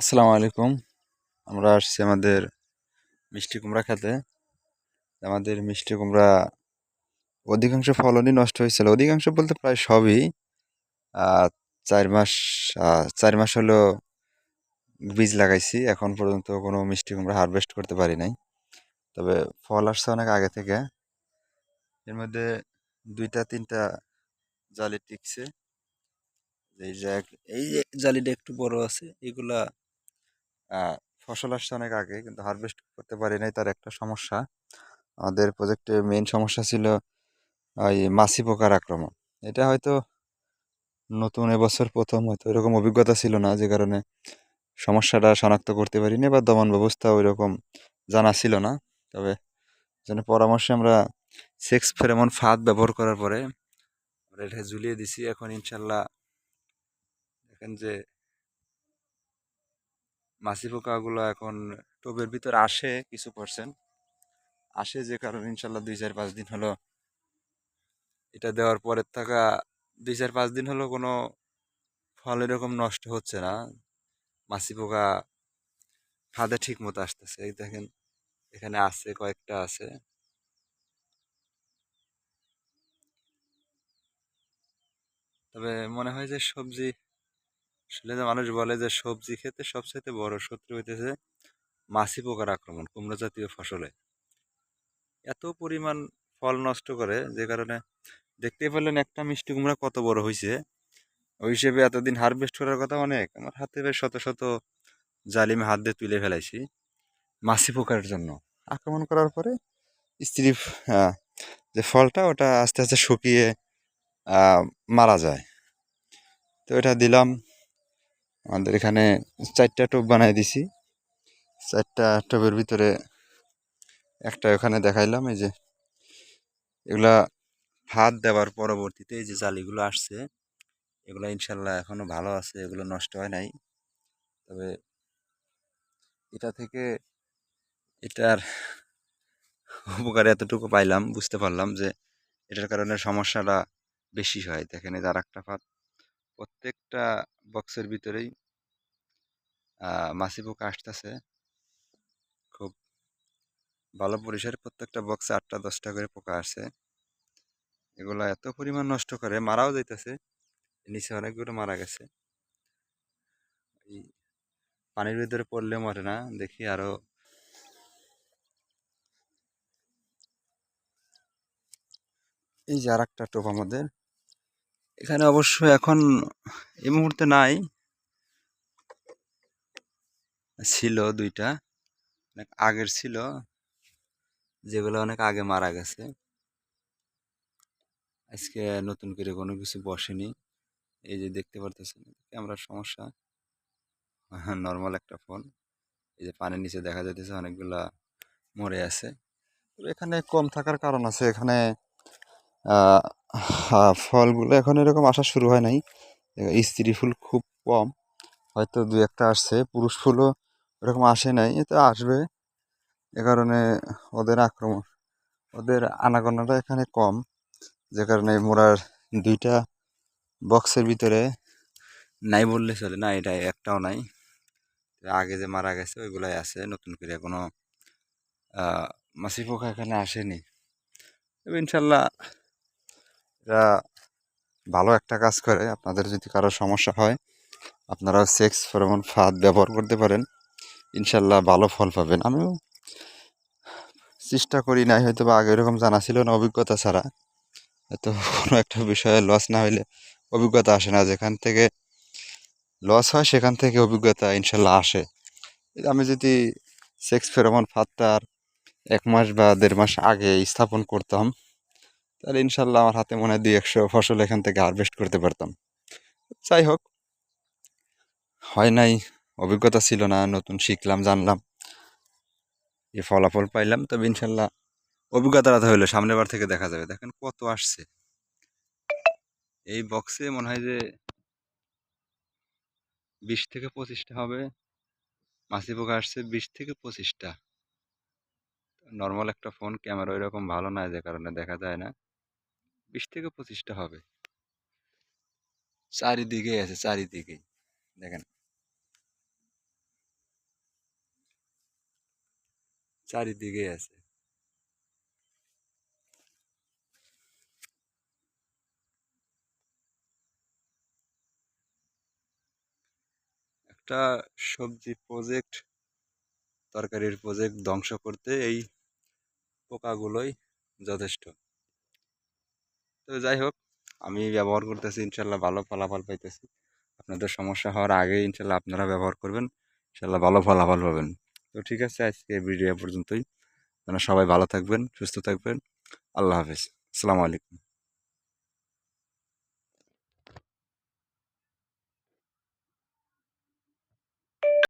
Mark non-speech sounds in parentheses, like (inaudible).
আসসালামু আলাইকুম। আমরা আসছি আমাদের মিষ্টি কুমড়া খেতে। আমাদের মিষ্টি কুমড়া অধিকাংশ ফলনই নষ্ট হয়েছিল। অধিকাংশ বলতে প্রায় সবই চার মাস চার মাস হলো বীজ লাগাইছি। এখন পর্যন্ত কোনো মিষ্টি কুমড়া হারভেস্ট করতে পারি নাই। তবে ফল আসছে অনেক আগে থেকে। এর মধ্যে দুইটা, তিনটা জালি টিকছে। এই যে এই জালিটা একটু বড় আছে, এগুলা ফসল আসছে অনেক আগে কিন্তু হারভেস্ট করতে পারি নাই, তার একটা সমস্যা। আমাদের প্রজেক্টে মেইন সমস্যা ছিল, ওই মাছি পোকার আক্রমণ। এটা হয়তো নতুন এবছর প্রথম, হয়তো এরকম অভিজ্ঞতা ছিল না যে কারণে সমস্যাটা শনাক্ত করতে পারিনি বা দমন ব্যবস্থা ওই রকম জানা ছিল না। তবে যেন পরামর্শে আমরা সেক্স ফেরেমন ফাঁদ ব্যবহার করার পরে আমরা এটা ঝুলিয়ে দিছি। এখন ইনশাল্লাহ দেখেন যে মাছি পোকাগুলো এখন টবের ভিতর আসে কিছু পার্সেন্ট আসে যে কারণে ইনশাল্লাহ দুই চার পাঁচ দিন হলো এটা দেওয়ার পরের থাকা দুই চার পাঁচ দিন হলো কোনো ফল এরকম নষ্ট হচ্ছে না। মাছি পোকা ফাঁদে ঠিক মতো আসতেছে। এই দেখেন, এখানে আছে, কয়েকটা আছে। তবে মনে হয় যে সবজি আসলে যে মানুষ বলে যে সবজি খেতে সবচেয়ে বড় শত্রু হইতেছে মাছি পোকার আক্রমণ, কুমড়ো জাতীয় ফসলে। এত পরিমাণ ফল নষ্ট করে যে কারণে দেখতে পেলেন একটা মিষ্টি কুমড়া কত বড় হয়েছে ওই হিসেবে এতদিন হারভেস্ট করার কথা অনেক, আমার হাতে বেশ শত শত জালিমে হাত দিয়ে তুলে ফেলাইছি মাছি পোকার জন্য। আক্রমণ করার পরে স্ত্রী যে ফলটা ওটা আস্তে আস্তে শুকিয়ে মারা যায়। তো এটা দিলাম আমাদের এখানে চারটা টোপ বানাই দিছি। চারটা টোপের ভিতরে একটা ওখানে দেখাইলাম, এই যে এগুলা ভাত দেওয়ার পরবর্তীতে এই যে জালিগুলো আসছে, এগুলো ইনশাল্লাহ এখনও ভালো আছে, এগুলো নষ্ট হয় নাই। তবে এটা থেকে এটার উপকার এতটুকু পাইলাম, বুঝতে পারলাম যে এটার কারণে সমস্যাটা বেশি হয়। দেখেন এই আর একটা পাত। প্রত্যেকটা বক্সের ভিতরেই মাছি পোকা আসতেছে। খুব ভালো পরিসরে প্রত্যেকটা বক্সে আটটা, দশটা করে পোকা আসছে। এগুলো এত পরিমাণ নষ্ট করে, মারাও যাইতেছে। নিচে অনেকগুলো মারা গেছে। পানির ভিতরে পড়লে মরে না, দেখি আরও এই যে আর একটা টোপ আমাদের। এখানে অবশ্য এখন এই মুহূর্তে নাই। ছিল দুইটা, অনেক আগের ছিল, যেগুলো অনেক আগে মারা গেছে। আজকে নতুন করে কোনো কিছু বসেনি। এই যে দেখতে পারতেছেন, ক্যামেরার সমস্যা। (laughs) নর্মাল একটা ফোন এই যে পানির নিচে দেখা যাইতেছে অনেকগুলা মরে আছে। এখানে কম থাকার কারণ আছে। এখানে ফলগুলো এখন এরকম আসা শুরু হয় নাই। স্ত্রী ফুল খুব কম, হয়তো দু একটা আসছে, পুরুষ ফুলও এরকম আসে নাই এতে আসবে। এ কারণে ওদের আক্রমণ, ওদের আনাগোনাটা এখানে কম, যে কারণে মোরার দুইটা বক্সের ভিতরে নাই বললে চলে না এটা একটাও নাই। আগে যে মারা গেছে, ওইগুলাই আছে, নতুন করে কোনো মাছি পোকা এখানে আসেনি। ইনশাল্লাহ এরা ভালো একটা কাজ করে। আপনাদের যদি কারও সমস্যা হয়, আপনারাও সেক্স ফেরোমন ফাঁদ ব্যবহার করতে পারেন। ইনশাল্লাহ ভালো ফল পাবেন। আমিও চেষ্টা করি নাই হয়তো বা আগে এরকম জানা ছিল না অভিজ্ঞতা ছাড়া। হয়তো কোনো একটা বিষয়ে লস না হইলে অভিজ্ঞতা আসে না। যেখান থেকে লস হয়, সেখান থেকে অভিজ্ঞতা ইনশাল্লাহ আসে। আমি যদি সেক্স ফেরোমন ফাঁদটার এক মাস বা দেড় মাস আগে স্থাপন করতাম তাহলে ইনশাল্লাহ আমার হাতে মনে হয় দুই, একশো ফসল এখান থেকে হারভেস্ট করতে পারতাম। যাই হোক, হয় নাই, অভিজ্ঞতা ছিল না, নতুন শিখলাম, জানলাম এই ফলাফল পাইলাম। তবে ইনশাল্লাহ অভিজ্ঞতাটা হইল, সামনের বার থেকে দেখা যাবে। দেখেন কত আসছে। এই বক্সে মনে হয় যে বিশ থেকে পঁচিশটা হবে। মাছি পোকা আসছে বিশ থেকে পঁচিশটা। নর্মাল একটা ফোন ক্যামেরা ওইরকম ভালো না, যে কারণে দেখা যায় না। বিশ থেকে পঁচিশটা হবে। চারিদিকে আছে চারিদিকে দেখেন। চারিদিকে আছে। একটা সবজি প্রজেক্ট তরকারির প্রজেক্ট ধ্বংস করতে এই পোকাগুলোই যথেষ্ট। তবে যাই হোক, আমি ব্যবহার করতেছি, ইনশাল্লাহ ভালো ফলাফল পাইতেছি। আপনাদের সমস্যা হওয়ার আগে ইনশাল্লাহ আপনারা ব্যবহার করবেন, ইনশাল্লাহ ভালো ফলাফল পাবেন। তো ঠিক আছে, আজকে ভিডিও পর্যন্তই। যেন সবাই ভালো থাকবেন, সুস্থ থাকবেন। আল্লাহ হাফিজ। আসসালামু আলাইকুম।